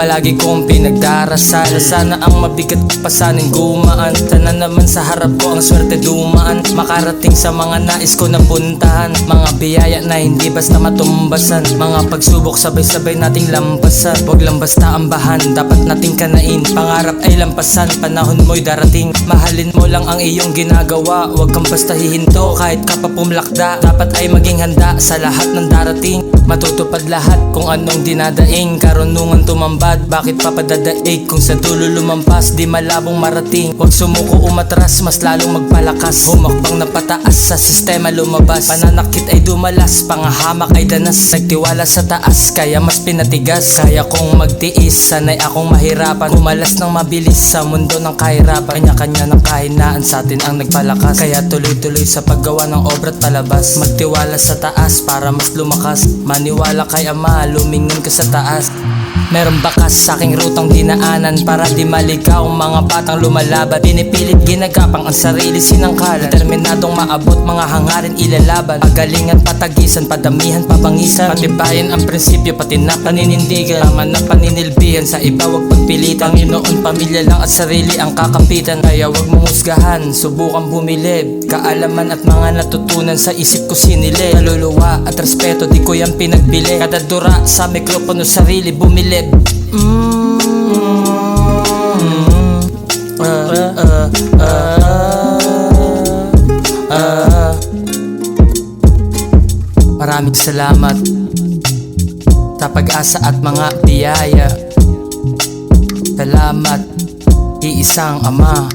palagi kong pinagdarasal. Sana ang mabigat pasanin gumaan. Sana naman sa harap ko ang swerte dumaan. Makarating sa mga nais ko na puntahan. Mga biyaya na hindi basta matumbasan. Mga pagsubok sabay-sabay nating lampasan. Huwag lang basta ambahan, dapat nating kanain. Pangarap ay lampasan, panahon mo'y darating. Mahalin mo lang ang iyong ginagawa. Huwag kang basta hihinto. Kahit ka pa pumlakda Dapat ay maging handa sa lahat ng darating. Matutupad lahat kung anong dinadaing. Karunungan tumambad, bakit papadadaig Kung sa dulo lumampas, di malabong marating. Huwag sumuko umatras, mas lalong magpalakas. Humakbang na pataas, sa sistema lumabas. Pananakit ay dumalas, pangahamak ay danas. Nagtiwala sa taas, kaya mas pinatigas. Kaya kong magtiis, sanay akong mahirapan. Umalas ng mabilis sa mundo ng kahirapan. Kanya-kanya ng kahinaan sa atin ang nagpalakas. Kaya tuloy-tuloy sa paggawa ng obra't palabas. Magtiwala sa taas para mas lumakas. Maniwala kay ama, lumingin ka sa taas Meron bakas sa aking rutang dinaanan? Para di maligaw mga batang lumalaban. Pinipilit ginagapang ang sarili sinangkalan. Determinadong maabot mga hangarin ilalaban. Pagalingan patagisan, padamihan pabangisan. Patibayan ang prinsipyo pati na paninindigan. Tama na paninilbihan sa iba wag pagpilitan. Panginoon pamilya lang at sarili ang kakapitan. Kaya wag mong husgahan, subukan bumilib Kaalaman at mga natutunan sa isip ko sinilid Kaluluwa at respeto di ko yan pinagbili. Kada dura sa mikropono sarili bumilib Ah. Maraming salamat sa pag-asa at mga biyaya Salamat, iisang ama